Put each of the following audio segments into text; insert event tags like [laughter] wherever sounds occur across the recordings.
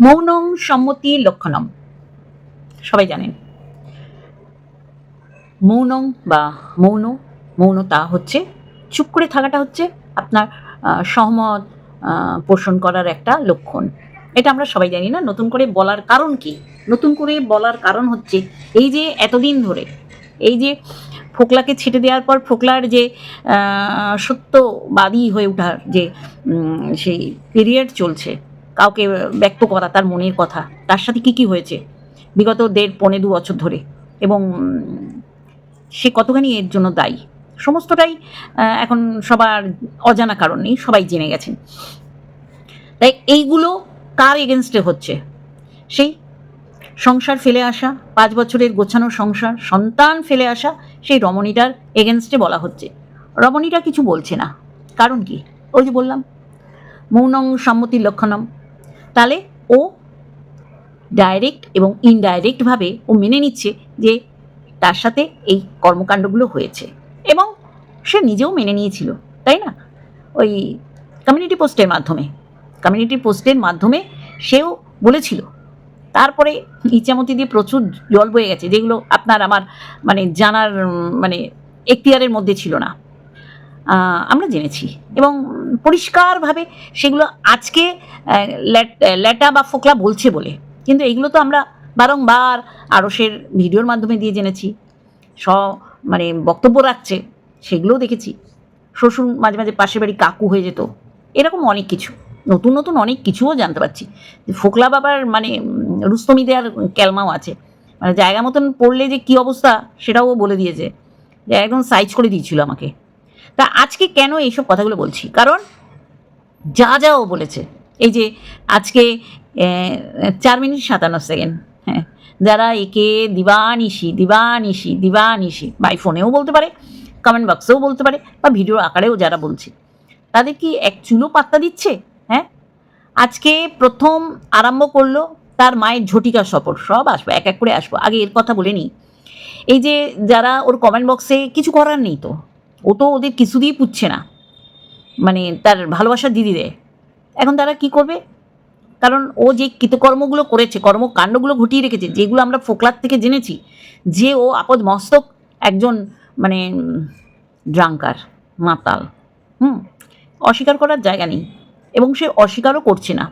মৌনং সম্মতি লক্ষণম। সবাই জানেন। মৌনং বা মৌন, মৌনতা হচ্ছে, চুপ করে থাকাটা হচ্ছে আপনার সহমত পোষণ করার একটা লক্ষণ। এটা আমরা সবাই জানি না, নতুন করে বলার কারণ কি? নতুন করে বলার কারণ হচ্ছে, এই যে এতদিন ধরে, এই যে ফোকলাকে ছেটে দেওয়ার পর ফোকলার যে সত্যবাদী হয়ে ওঠার যে সেই পিরিয়ড চলছে কাউকে ব্যক্ত করা, তার মনের কথা, তার সাথে কি কি হয়েছে? বিগত দেড়, পৌনে দু বছর ধরে। এবং সে কতখানি এর জন্য দায়ী? সমস্তটাই এখন সবার অজানা কারণ নেই, সবাই জেনে গেছেন। তাই এইগুলো কার এগেনস্টে হচ্ছে? সেই সংসার ফেলে আসা, পাঁচ বছরের গোছানো সংসার, সন্তান ফেলে আসা, সেই রমণীটার এগেনস্টে বলা হচ্ছে। রমণীটা কিছু বলছে না। কারণ কি? ওই যে বললাম, মৌনং সম্মতির লক্ষণম। তাহলে ও ডাইরেক্ট এবং ইনডাইরেক্টভাবে ও মেনে নিচ্ছে যে তার সাথে এই কর্মকাণ্ডগুলো হয়েছে। এবং সে নিজেও মেনে নিয়েছিল, তাই না? ওই কমিউনিটি পোস্টের মাধ্যমে। কমিউনিটি পোস্টের মাধ্যমে সেও বলেছিল। তারপরে ইচ্ছামতি দিয়ে প্রচুর জল বয়ে গেছে, যেগুলো আপনার আমার মানে জানার মানে এখতিয়ারের মধ্যে ছিল না। আমরা জেনেছি। এবং পরিষ্কারভাবে সেগুলো আজকে ল্যাটা বা ফোকলা বলছে বলে। কিন্তু এগুলো তো আমরা বারংবার আরসের ভিডিওর মাধ্যমে দিয়ে জেনেছি। স মানে বক্তব্য রাখছে, সেগুলোও দেখেছি। শ্বশুর মাঝে মাঝে পাশের বাড়ি কাকু হয়ে যেত। এরকম অনেক কিছু। নতুন নতুন অনেক কিছুও জানতে পারছি। ফোকলা বাবার মানে রুস্তমি দেওয়ার ক্যালমাও আছে। মানে জায়গা মতন পড়লে যে কী অবস্থা, সেটাও বলে দিয়েছে। যে একদম সাইজ করে দিয়েছিল আমাকে। তা আজকে কেন এইসব কথাগুলো বলছি? কারণ যা যা ও বলেছে, এই যে আজকে চার মিনিট সাতান্ন সেকেন্ড হ্যাঁ যারা একে দিবানিশি দিবানিশি দিবানিশি বাই ফোনেও বলতে পারে কমেন্ট বক্সেও বলতে পারে, বা ভিডিও আকারেও যারা বলছে, তাদের কি এক চুলো পাত্তা দিচ্ছে? হ্যাঁ আজকে প্রথম আরম্ভ করল তার মায়ের ঝটিকা সফর, সব আসব, এক এক করে আসব, আগে এর কথা বলে নিই। এই যে যারা ওর কমেন্ট বক্সে কিছু করার নেই তো ও তো ওদের কিছু দিয়ে পুচ্ছে না। মানে তার ভালোবাসার দিদিদের। এখন তারা কি করবে? কারণ ও যে কৃতকর্মগুলো করেছে, কর্মকাণ্ডগুলো ঘটিয়ে রেখেছে, যেগুলো আমরা ফোকলার থেকে জেনেছি, যে ও আপদ মস্তক একজন মানে ড্রাঙ্কার, মাতাল, হুম? অস্বীকার করার জায়গা নেই এবং সে অস্বীকারও করছে না।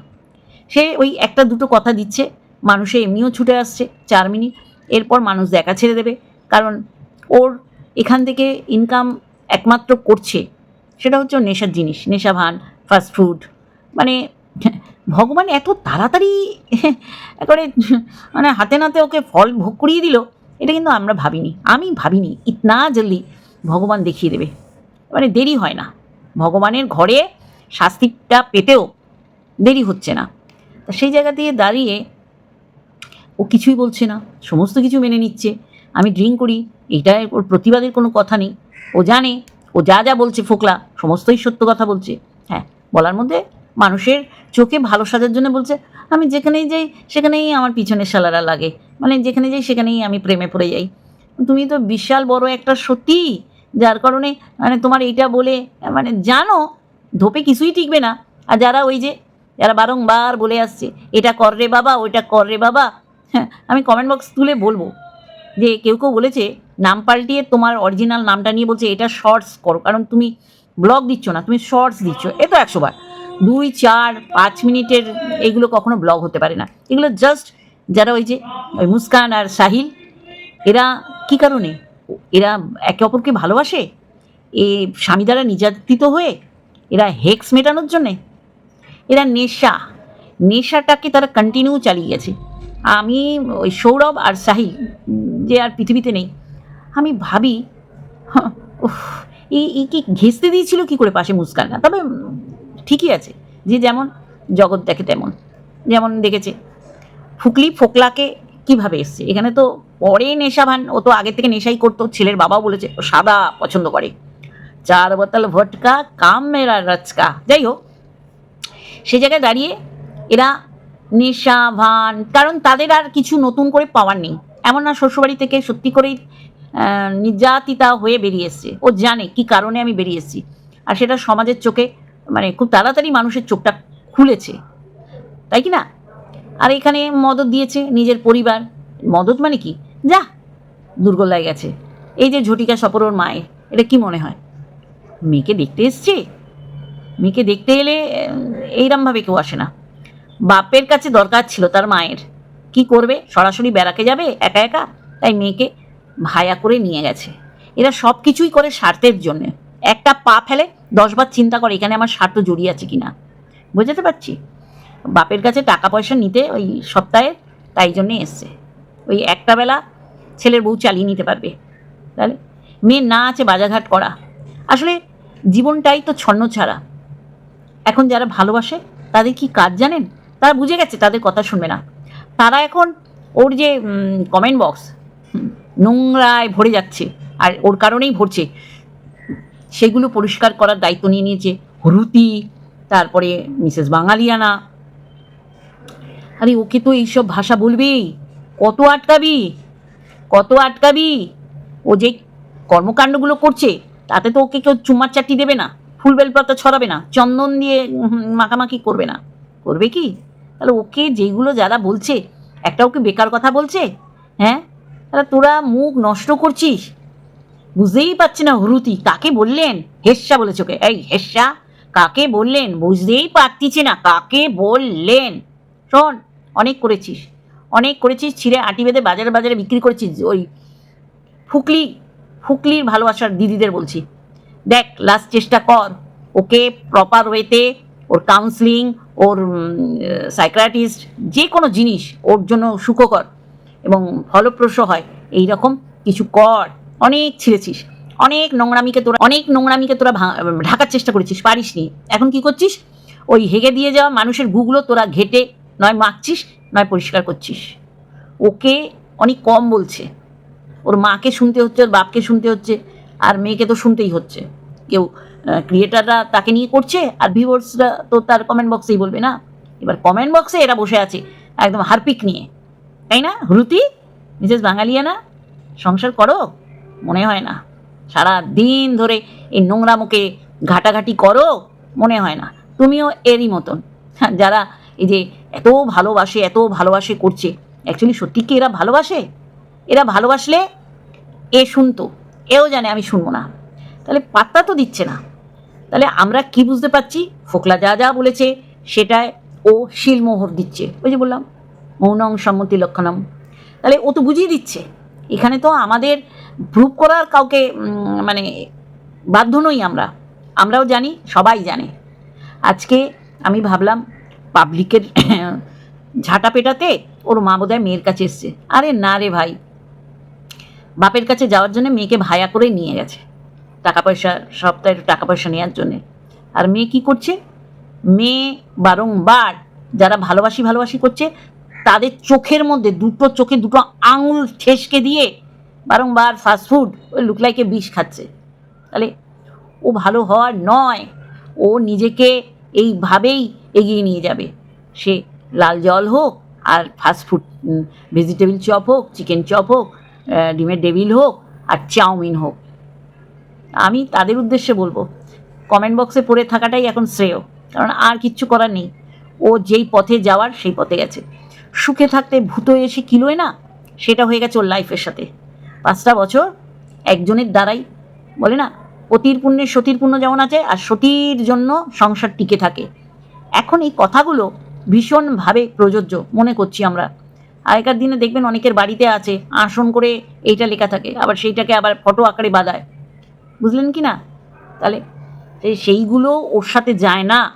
সে ওই একটা দুটো কথা দিচ্ছে, মানুষে এমনিও ছুটে আসছে, চার মিনিট, এরপর মানুষ দেখা ছেড়ে দেবে। কারণ ওর এখান থেকে ইনকাম একমাত্র করছে, সেটা হচ্ছে নেশার জিনিস নেশা ভান ফাস্ট ফুড মানে ভগবান এত তাড়াতাড়ি একেবারে মানে হাতে নাতে ওকে ফল ভোগ করিয়ে দিল, এটা কিন্তু আমরা ভাবিনি। আমি ভাবিনি, ইতনা জলদি ভগবান দেখিয়ে দেবে। মানে দেরি হয় না। ভগবানের ঘরে শাস্তিটা পেতেও দেরি হচ্ছে না। তা সেই জায়গা দিয়ে দাঁড়িয়ে ও কিছুই বলছে না, সমস্ত কিছু মেনে নিচ্ছে। আমি ড্রিঙ্ক করি এটা ওর প্রতিবাদের কোনো কথা নেই। ও জানে, ও যা যা বলছে ফোকলা, সমস্তই সত্য কথা বলছে। হ্যাঁ বলার মধ্যে মানুষের চোখে ভালো সাজার জন্য বলছে, আমি যেখানেই যাই, সেখানেই আমার পিছনে শালারা লাগে। মানে যেখানে যাই, সেখানেই আমি প্রেমে পড়ে যাই। তুমি তো বিশাল বড় একটা সত্যি, যার কারণে মানে তোমার এইটা বলে মানে জানো, ধোপে কিছুই টিকবে না। আর যারা ওই যে, যারা বারংবার বলে আসছে, এটা কর রে বাবা, ওইটা কর রে বাবা। হ্যাঁ আমি কমেন্ট বক্স তুলে বলব। যে কেউ কেউ বলেছে, নাম পাল্টিয়ে তোমার অরিজিনাল নামটা নিয়ে বলছে, এটা শর্টস করো। কারণ তুমি ব্লগ দিচ্ছ না, তুমি শর্টস দিচ্ছ। এ তো একশো বার। দুই, চার, পাঁচ মিনিটের এগুলো কখনো ব্লগ হতে পারে না। এগুলো জাস্ট যারা ওই যে, ওই মুস্কান আর সাহিল, এরা কি কারণে? এরা একে অপরকে ভালোবাসে? এ স্বামী দ্বারা নির্যাতিত হয়ে এরা হেক্স মেটানোর জন্যে? এরা নেশা। নেশাটাকে তারা কন্টিনিউ চালিয়ে গেছে। আমি ওই সৌরভ আর শাহি যে আর পৃথিবীতে নেই, আমি ভাবি এই এই কি ঘেঁচতে দিয়েছিল কি করে পাশে মুস্কানটা তবে ঠিকই আছে, যে যেমন জগৎ দেখে তেমন। যেমন দেখেছে, ফুকলি ফোকলাকে কীভাবে এসছে? এখানে তো পরে নেশা ভান ও তো আগে থেকে নেশাই করতো, ছেলের বাবাও বলেছে, ও সাদা পছন্দ করে। চার বোতল ভটকা, কাম মেরা রচকা। যাই হোক, সে জায়গায় দাঁড়িয়ে এরা নেশা ভান কারণ তাদের আর কিছু নতুন করে পাওয়ার নেই। এমন না শ্বশুরবাড়ি থেকে সত্যি করেই নির্যাতিতা হয়ে বেরিয়ে ও জানে কি কারণে আমি বেরিয়ে এসেছি। আর সেটা সমাজের চোখে মানে খুব তাড়াতাড়ি মানুষের চোখটা খুলেছে। তাই কি না? আর এখানে মদত দিয়েছে নিজের পরিবার। মদত মানে কি? যা দুর্গলায় গেছে। এই যে ঝটিকা সপরোর মায়ের, এটা কি মনে হয়? মেয়েকে দেখতে এসছে? মেয়েকে দেখতে এলে এইরমভাবে কেউ আসে না। বাপের কাছে দরকার ছিল তার মায়ের। কি করবে? সরাসরি বেড়াকে যাবে? একা একা? তাই মেয়েকে ভায়া করে নিয়ে গেছে। এরা সব কিছুই করে স্বার্থের জন্যে। একটা পা ফেলে দশবার চিন্তা করে, এখানে আমার স্বার্থ জড়িয়ে আছে কি কিনা? বুঝতে পারছি? বাপের কাছে টাকা পয়সা নিতে ওই সপ্তাহে তাই জন্যে এসছে। ওই একটা বেলা ছেলের বউ চালিয়ে নিতে পারবে। তাহলে মেয়ে না আছে বাজারঘাট করা। আসলে জীবনটাই তো ছন্ন ছাড়া এখন যারা ভালোবাসে, তাদের কি কাজ জানেন? তারা বুঝে গেছে, তাদের কথা শুনবে না। তারা এখন ওর যে কমেন্ট বক্স নোংরায় ভরে যাচ্ছে, আর ওর কারণেই ভরছে। সেগুলো পরিষ্কার করার দায়িত্ব নিয়ে নিয়েছে হরুতি তারপরে মিসেস বাঙালিয়ানা। আরে, ওকে তো এইসব ভাষা বলবি কত আটকাবি? কত আটকাবি? ও যে কর্মকাণ্ডগুলো করছে, তাতে তো ওকে কেউ চুমার চাটি দেবে না, ফুল বেলপাতা ছড়াবে না, চন্দন দিয়ে মাখামাখি করবে না। করবে কি? তাহলে ওকে যেগুলো যারা বলছে একটা ওকে বেকার কথা বলছে? হ্যাঁ? তাহলে তোরা মুখ নষ্ট করছিস? বুঝতেই পারছি না হরুতি, কাকে বললেন? হেস্যা বলেছে ওকে। এই হেস্যা কাকে বললেন? বুঝতেই পারতিছে না, কাকে বললেন? শোন, অনেক করেছিস। অনেক করেছিস, ছিঁড়ে আটি বেঁধে বাজারে বাজারে বিক্রি করেছিস। ওই ফুকলি, ফুকলির ভালোবাসার দিদিদের বলছি। দেখ লাস্ট চেষ্টা কর। ওকে প্রপার ওয়েতে ওর কাউন্সিলিং ওর সাইক্রাটিস্ট যে কোনো জিনিস ওর জন্য সুখকর এবং ফলপ্রসূ হয়। এই রকম কিছু কর। অনেক ছিঁড়েছিস। অনেক নোংরামিকে তোরা, অনেক নোংরামিকে তোরা ঢাকার চেষ্টা করেছিস পারিস নি এখন কি করছিস? ওই হেগে দিয়ে যাওয়া মানুষের গুগলো তোরা ঘেটে, নয় মাখছিস, নয় পরিষ্কার করছিস। ওকে অনেক কম বলছে। ওর মাকে শুনতে হচ্ছে, ওর বাপকে শুনতে হচ্ছে, আর মেয়েকে তো শুনতেই হচ্ছে। কেউ ক্রিয়েটাররা তাকে নিয়ে করছে আর ভিউয়ার্সরা তো তার কমেন্ট বক্সেই বলবে, না, এবার কমেন্ট বক্সে এরা বসে আছে, একদম হারপিক নিয়ে। তাই না, হ্রুতি? মিসেস বাঙালিয়ানা, সংসার করো, মনে হয় না। সারা দিন ধরে এই নোংরা মুখে ঘাটাঘাটি করো, মনে হয় না। তুমিও এরই মতন। [laughs] যারা এই যে এত ভালোবাসে এত ভালোবাসে করছে অ্যাকচুয়ালি সত্যি কি এরা ভালোবাসে? এরা ভালোবাসলে এ শুনতো, এও জানে আমি শুনব না। তাহলে পাত্তা তো দিচ্ছে না। তাহলে আমরা কি বুঝতে পারছি? ফোকলা যা যা বলেছে সেটায় ও শিলমোহর দিচ্ছে। ওই যে বললাম, মৌনং সম্মতি লক্ষণম। তাহলে ও তো বুঝিয়ে দিচ্ছে। এখানে তো আমাদের প্রুভ করার কাউকে মানে বাধ্য নই আমরা। আমরাও জানি, সবাই জানে। আজকে আমি ভাবলাম, পাবলিকের [coughs] ঝাঁটা পেটাতে ওর মা বোধহয় মেয়ের কাছে এসছে। আরে না রে ভাই, বাপের কাছে যাওয়ার জন্য মেয়েকে ভায়া করে নিয়ে গেছে। টাকা পয়সা সপ্তাহে টাকা পয়সা নেওয়ার জন্যে। আর মেয়ে কি করছে? মেয়ে বারংবার যারা ভালোবাসি ভালোবাসি করছে, তাদের চোখের মধ্যে দুটো চোখে দুটো আঙুল ঠেসকে দিয়ে বারংবার ফাস্টফুড ওই লুকলাইকে বিষ খাচ্ছে। তাহলে ও ভালো হওয়ার নয়, ও নিজেকে এইভাবেই এগিয়ে নিয়ে যাবে। সে লাল জল হোক, আর ফাস্টফুড ভেজিটেবিল চপ হোক চিকেন চপ হোক ডিমের ডেভিল হোক, আর চাউমিন হোক। আমি তাদের উদ্দেশ্যে বলব কমেন্ট বক্সে পড়ে থাকাটাই এখন শ্রেয়, কারণ আর কিচ্ছু করার নেই। ও যেই পথে যাওয়ার সেই পথে গেছে। সুখে থাকতে ভূত এসে কিলোয় না? সেটা হয়ে গেছে ওর লাইফের সাথে। পাঁচটা বছর একজনের দ্বারাই, বলে না অতির পুণ্যের সতীর পুণ্য যেমন আছে, আর সতীর জন্য সংসার টিকে থাকে। এখন এই কথাগুলো ভীষণভাবে প্রযোজ্য মনে করছি আমরা। আগেকার দিনে দেখবেন অনেকের বাড়িতে আছে, আসন করে এইটা লেখা থাকে, আবার সেইটাকে আবার ফটো আকারে বাঁধায়। বুঝলেন কি না? তাহলে সেই- সেইগুলো ওর সাথে যায় না।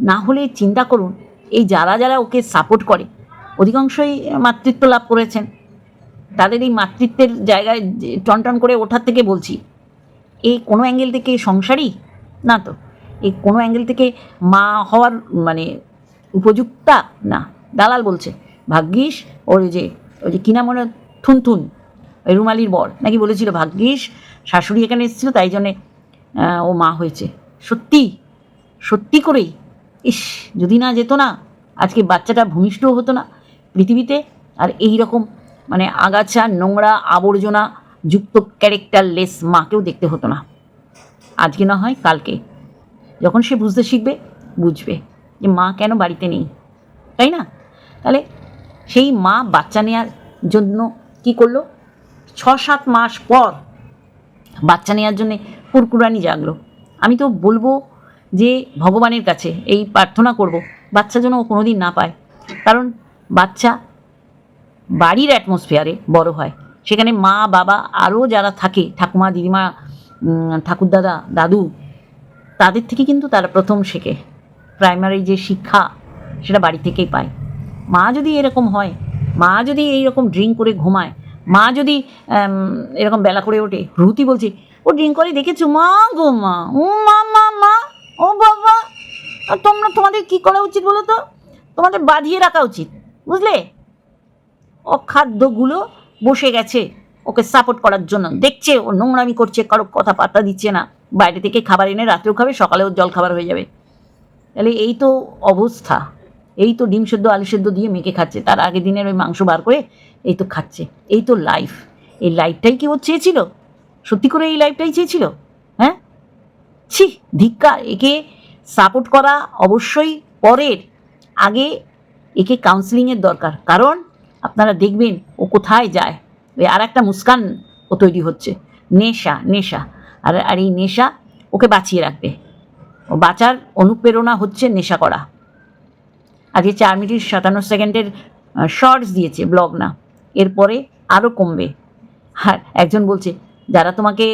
না হলে চিন্তা করুন, এই যারা যারা ওকে সাপোর্ট করে, অধিকাংশই মাতৃত্ব লাভ করেছেন। তাদের এই মাতৃত্বের জায়গায় টনটন করে ওঠার থেকে বলছি এই কোনো অ্যাঙ্গেল থেকে সংসারই না তো এই কোনো অ্যাঙ্গেল থেকে মা হওয়ার মানে উপযুক্তা? না, দালাল বলছে, ভাগ্যিস ওর যে, ওই যে কিনা মনে থুনথুন, ওই রুমালির বর। নাকি বলেছিল, ভাগ্যিস শাশুড়ি এখানে এসেছিল, তাই জন্যে ও মা হয়েছে। সত্যি সত্যি করেই। ইস, যদি না যেত না, আজকে বাচ্চাটা ভূমিষ্ঠ হতো না পৃথিবীতে। আর এই রকম মানে আগাছা, নোংরা, আবর্জনা যুক্ত ক্যারেক্টারলেস মাকেও দেখতে হতো না। আজকে না হয় কালকে। যখন সে বুঝতে শিখবে, বুঝবে যে মা কেন বাড়িতে নেই, তাই না? তাহলে সেই মা বাচ্চা নেওয়ার জন্য কি করল? ছ সাত মাস পর বাচ্চা নেওয়ার জন্যে কুরকুরানি জাগলো। আমি তো বলব যে ভগবানের কাছে এই প্রার্থনা করব, বাচ্চা যেন ও কোনোদিন না পায়। কারণ বাচ্চা বাড়ির অ্যাটমসফিয়ারে বড় হয়। সেখানে মা, বাবা আরও যারা থাকে, ঠাকুমা, দিদিমা ঠাকুরদাদা, দাদু, তাদের থেকে কিন্তু তারা প্রথম শেখে। প্রাইমারি যে শিক্ষা, সেটা বাড়ি থেকেই পায়। মা যদি এরকম হয়, মা যদি এইরকম ড্রিঙ্ক করে ঘুমায় মা যদি এরকম বেলা করে ওঠে, রুতি বলছে, ও ড্রিঙ্ক করে দেখেছ? মা গো মা, ও মা মা মা, ও বাবা তোমরা, তোমাদের কি করা উচিত বলো তো? তোমাদের বাঁধিয়ে রাখা উচিত, বুঝলে? অখাদ্যগুলো বসে গেছে ওকে সাপোর্ট করার জন্য। দেখছে, ও নোংরামি করছে, কারও কথা দিচ্ছে না। বাইরে থেকে খাবার এনে রাত্রেও খাবে, সকালেও জল খাবার হয়ে যাবে। তাহলে এই তো অবস্থা। এই তো ডিম সেদ্ধ, আলু সেদ্ধ দিয়ে মেখে খাচ্ছে। তার আগের দিনের ওই মাংস বার করে এই তো খাচ্ছে। এই তো লাইফ এই লাইফটাই কি ও চেয়েছিল? সত্যি করে এই লাইফটাই চেয়েছিল? হ্যাঁ? ছি ধিক্কার একে সাপোর্ট করা অবশ্যই পরের। আগে একে কাউন্সিলিংয়ের দরকার। কারণ আপনারা দেখবেন ও কোথায় যায়। ওই আর একটা মুস্কান ও তৈরি হচ্ছে। নেশা নেশা। আর আর এই নেশা ওকে বাঁচিয়ে রাখবে। ও বাঁচার অনুপ্রেরণা হচ্ছে নেশা করা। আজকে চার মিনিট সাতান্ন সেকেন্ডের শর্টস দিয়েছে ব্লগ না। এরপরে আরও কমবে। আর একজন বলছে, যারা তোমাকে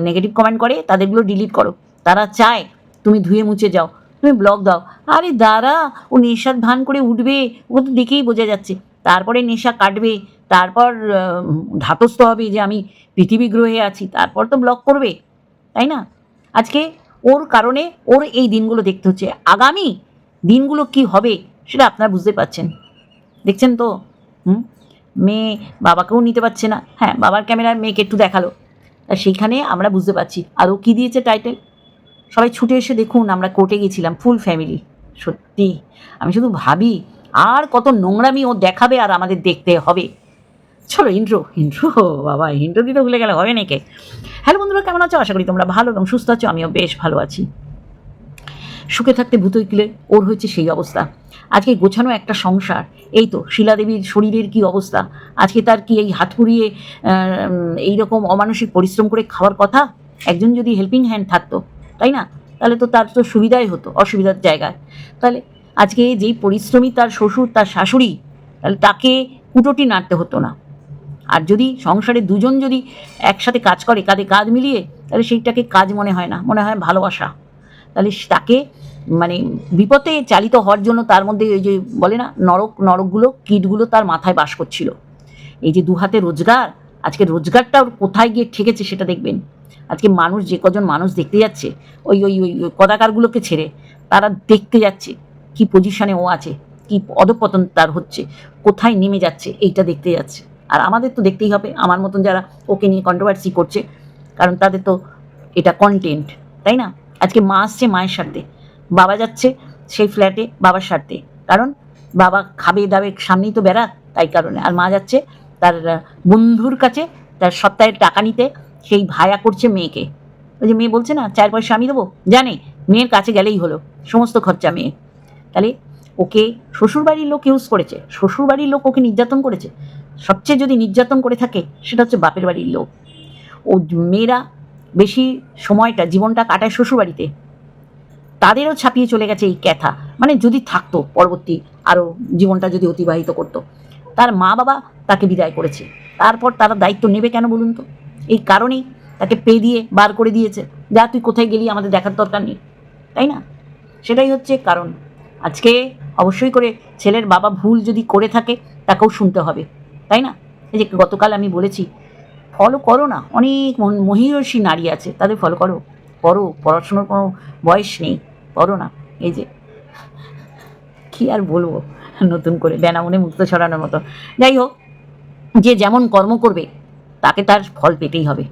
নেগেটিভ কমেন্ট করে, তাদেরগুলো ডিলিট করো। তারা চায় তুমি ধুয়ে মুছে যাও। তুমি ব্লগ দাও। আরে দাঁড়া, ও নেশার ভান করে উঠবে। ও তো দেখেই বোঝা যাচ্ছে। তারপরে নেশা কাটবে। তারপর ধাতস্থ হবে যে আমি পৃথিবী গ্রহে আছি। তারপর তো ব্লগ করবে। তাই না? আজকে ওর কারণে ওর এই দিনগুলো দেখতে হচ্ছে। আগামী দিনগুলো কি হবে? সেটা আপনারা বুঝতে পারছেন। দেখছেন তো? হুম? মেয়ে বাবাকেও নিতে পারছে না। হ্যাঁ বাবার ক্যামেরায় মেয়েকে একটু দেখাল। তা সেইখানে আমরা বুঝতে পারছি। আর ও কী দিয়েছে টাইটেল সবাই ছুটে এসে দেখুন, আমরা কোর্টে গেছিলাম ফুল ফ্যামিলি সত্যি, আমি শুধু ভাবি, আর কত নোংরামি ও দেখাবে আর আমাদের দেখতে হবে। চলো ইন্ট্রো ইন্ট্রো বাবা ইন্ট্রো দিতে ভুলে গেলে, হবে নাকি? হ্যালো বন্ধুরা, কেমন আছো? আশা করি তোমরা ভালো এবং সুস্থ আছো, আমিও বেশ ভালো আছি। সুখে থাকতে ভূতই কিলে ওর হয়েছে সেই অবস্থা। আজকে গোছানো একটা সংসার। এই তো শিলাদেবীর শরীরের কি অবস্থা? আজকে তার কি এই হাত পুড়িয়ে এইরকম অমানসিক পরিশ্রম করে খাওয়ার কথা? একজন যদি হেল্পিং হ্যান্ড থাকতো, তাই না? তাহলে তো তার তো সুবিধাই হতো, অসুবিধার জায়গায়। তাহলে আজকে যেই পরিশ্রমী তার শ্বশুর, তার শাশুড়ি, তাহলে তাকে কুটোটি নাড়তে হতো না। আর যদি সংসারে দুজন যদি একসাথে কাজ করে, কাঁধে কাঁধ মিলিয়ে, তাহলে সেইটাকে কাজ মনে হয় না, মনে হয় ভালোবাসা। তাহলে তাকে মানে বিপদে চালিত হওয়ার জন্য তার মধ্যে ওই যে বলে না, নরক, নরকগুলো, কীটগুলো তার মাথায় বাস করছিল। এই যে দুহাতে রোজগার, আজকে রোজগারটা ওর কোথায় গিয়ে ঠেকেছে সেটা দেখবেন। আজকে মানুষ, যে কজন মানুষ দেখতে যাচ্ছে, ওই ওই ওই কদাকারগুলোকে ছেড়ে তারা দেখতে যাচ্ছে কি পজিশনে ও আছে, কি অধপতন তার হচ্ছে, কোথায় নেমে যাচ্ছে, এইটা দেখতে যাচ্ছে। আর আমাদের তো দেখতেই হবে, আমার মতন যারা ওকে নিয়ে কন্ট্রোভার্সি করছে, কারণ তাদের তো এটা কন্টেন্ট তাই না? আজকে মা আসছে মায়ের স্বার্থে বাবা যাচ্ছে সেই ফ্ল্যাটে বাবার স্বার্থে কারণ বাবা খাবে দাবে সামনেই তো বেড়া, তাই কারণে। আর মা যাচ্ছে তার বন্ধুর কাছে, তার সপ্তাহের টাকা নিতে। সেই ভায়া করছে মেয়েকে। ওই যে মেয়ে বলছে না চার পয়সা আমি দেবো? জানে, মেয়ের কাছে গেলেই হলো, সমস্ত খরচা মেয়ে তাহলে ওকে শ্বশুরবাড়ির লোক ইউজ করেছে, শ্বশুরবাড়ির লোক ওকে নির্যাতন করেছে। সবচেয়ে যদি নির্যাতন করে থাকে, সেটা হচ্ছে বাপের বাড়ির লোক। ও মেয়েরা বেশি সময়টা, জীবনটা কাটায় শ্বশুরবাড়িতে। তাদেরও ছাপিয়ে চলে গেছে এই ক্যাথা। মানে যদি থাকতো পরবর্তী আরও জীবনটা যদি অতিবাহিত করতো। তার মা বাবা তাকে বিদায় করেছে। তারপর তারা দায়িত্ব নেবে কেন বলুন তো? এই কারণেই তাকে পে দিয়ে বার করে দিয়েছে। যা, তুই কোথায় গেলি? আমাদের দেখার দরকার নেই। তাই না? সেটাই হচ্ছে কারণ। আজকে অবশ্যই করে ছেলের বাবা ভুল যদি করে থাকে, তাকেও শুনতে হবে। তাই না? এই যে গতকাল আমি বলেছি, ফলো করো না। অনেক মহিষী নারী আছে। তাদের ফলো করো। করো। পড়াশোনার কোনো বয়স নেই। করো না। এই যে, কি আর বলব? নতুন করে বেনামনে মুক্ত ছড়ানোর মতো। যাই হোক, যে যেমন কর্ম করবে, তাকে তার ফল পেতেই হবে।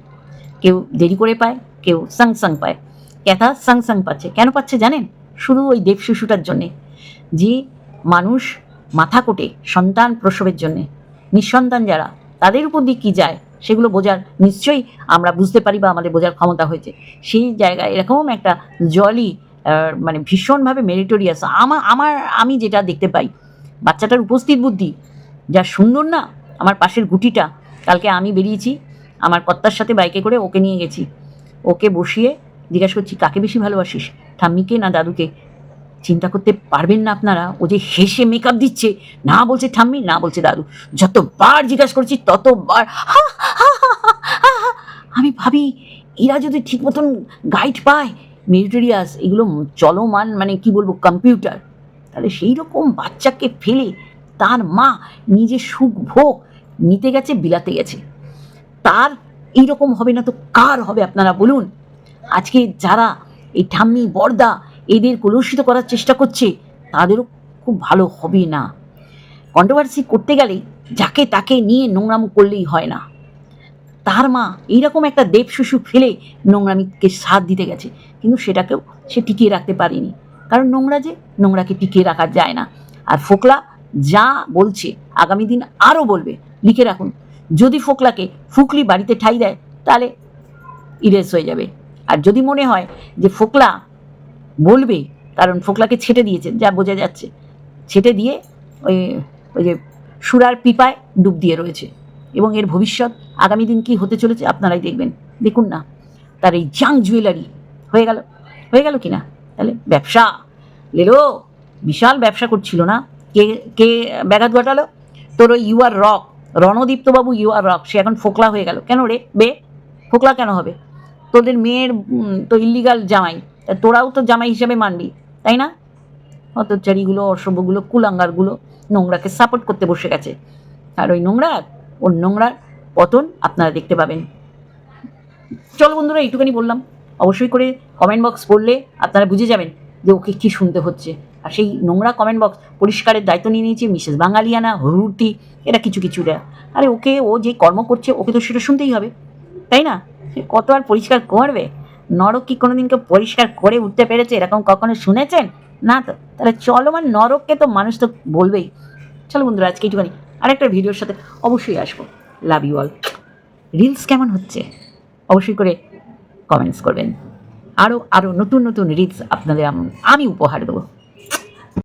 কেউ দেরি করে পায়, কেউ সাং সাং পায়। ক্যাথা সাং সাং পাচ্ছে। কেন পাচ্ছে জানেন? শুধু ওই দেব শিশুটার জন্যে। যে মানুষ মাথা কোটে সন্তান প্রসবের জন্যে। নিঃসন্তান যারা, তাদের উপর দিয়ে কী যায়, সেগুলো বোঝার নিশ্চয়ই আমরা বুঝতে পারি বা আমাদের বোঝার ক্ষমতা হয়েছে। সেই জায়গায় এরকম একটা জলই মানে ভীষণভাবে মেরিটোরিয়াস আমার আমার আমি যেটা দেখতে পাই বাচ্চাটার উপস্থিত বুদ্ধি যা সুন্দর না আমার পাশের গুটিটা কালকে আমি বেরিয়েছি আমার কর্তার সাথে বাইকে করে ওকে নিয়ে গেছি ওকে বসিয়ে জিজ্ঞাসা করছি কাকে বেশি ভালোবাসিস ঠাম্মিকে না দাদুকে চিন্তা করতে পারবেন না আপনারা ও যে হেসে মেকআপ দিচ্ছে না বলছে ঠাম্মি না বলছে দাদু যতবার জিজ্ঞাসা করছি ততবার। আমি ভাবি এরা যদি ঠিক মতন গাইড পায় মেরিটোরিয়াস এগুলো চলমান মানে কি বলব কম্পিউটার তাহলে সেই রকম বাচ্চাকে ফেলে তার মা নিজে সুখ ভোগ নিতে গেছে, বিলাতে গেছে। তার এইরকম হবে না তো কার হবে, আপনারা বলুন? আজকে যারা এই ঠাম্মি বর্দা এদের কলুষিত করার চেষ্টা করছে, তাদেরও খুব ভালো হবে না। কন্ট্রোভার্সি করতে গেলে যাকে তাকে নিয়ে নোংরামো করলেই হয় না। তার মা এইরকম একটা দেব শিশু ফেলে নোংরামিকে সাথ দিতে গেছে। কিন্তু সেটাকেও সে টিকিয়ে রাখতে পারেনি। কারণ নোংরা যে, নোংরাকে টিকিয়ে রাখা যায় না। আর ফোকলা যা বলছে, আগামী দিন আরও বলবে, লিখে রাখুন। যদি ফোকলাকে ফুকলি বাড়িতে ঠাই দেয়, তাহলে ইরেস হয়ে যাবে। আর যদি মনে হয় যে ফোকলা বলবে, কারণ ফোকলাকে ছেটে দিয়েছে যা বোঝা যাচ্ছে, ছেটে দিয়ে ওই ওই যে সুরার পিপায় ডুব দিয়ে রয়েছে। এবং এর ভবিষ্যৎ আগামী দিন কি হতে চলেছে আপনারাই দেখবেন। দেখুন না, তার এই জাং জুয়েলারি হয়ে গেল। হয়ে গেল কি না? তাহলে ব্যবসা। লেলো, বিশাল ব্যবসা করছিল না? কে কে ব্যাঘাত ঘটালো? তোর ওই ইউ আর রক রণদীপ্তবাবু ইউ আর রক সে এখন ফোকলা হয়ে গেল। কেন রে? বে, ফোকলা কেন হবে? তোদের মেয়ের তো ইল্লিগাল জামাই। তোরাও তো জামাই হিসেবে মানবি, তাই না? হতচারিগুলো অসভ্যগুলো, কুলাঙ্গারগুলো নোংরাকে সাপোর্ট করতে বসে গেছে। আর ওই নোংরা ওর নোংরার পতন আপনারা দেখতে পাবেন। চলো বন্ধুরা এইটুখানি বললাম। অবশ্যই করে কমেন্ট বক্স পড়লে আপনারা বুঝে যাবেন যে ওকে কী শুনতে হচ্ছে। আর সেই নোংরা কমেন্ট বক্স পরিষ্কারের দায়িত্ব নিয়ে নিয়েছে মিসেস বাঙালিয়ানা হরুর্তি এরা কিছু কিছুটা। আরে ওকে, ও যে কর্ম করছে, ওকে তো সেটা শুনতেই হবে। তাই না? কত আর পরিষ্কার করবে? নরক কি কোনোদিন কেউ পরিষ্কার করে উঠতে পেরেছে, এরকম কখনো শুনেছেন? না তো। তাহলে চলমান নরককে তো মানুষ তো বলবেই। চলো বন্ধুরা, আজকে একটুখানি আরেকটা ভিডিওর সাথে অবশ্যই আসব। লাভ ইউ অল রিলস কেমন হচ্ছে? অবশ্যই করে কমেন্টস করবেন। আরও আরও নতুন নতুন রিলস আপনাদের আমি উপহার দেবো।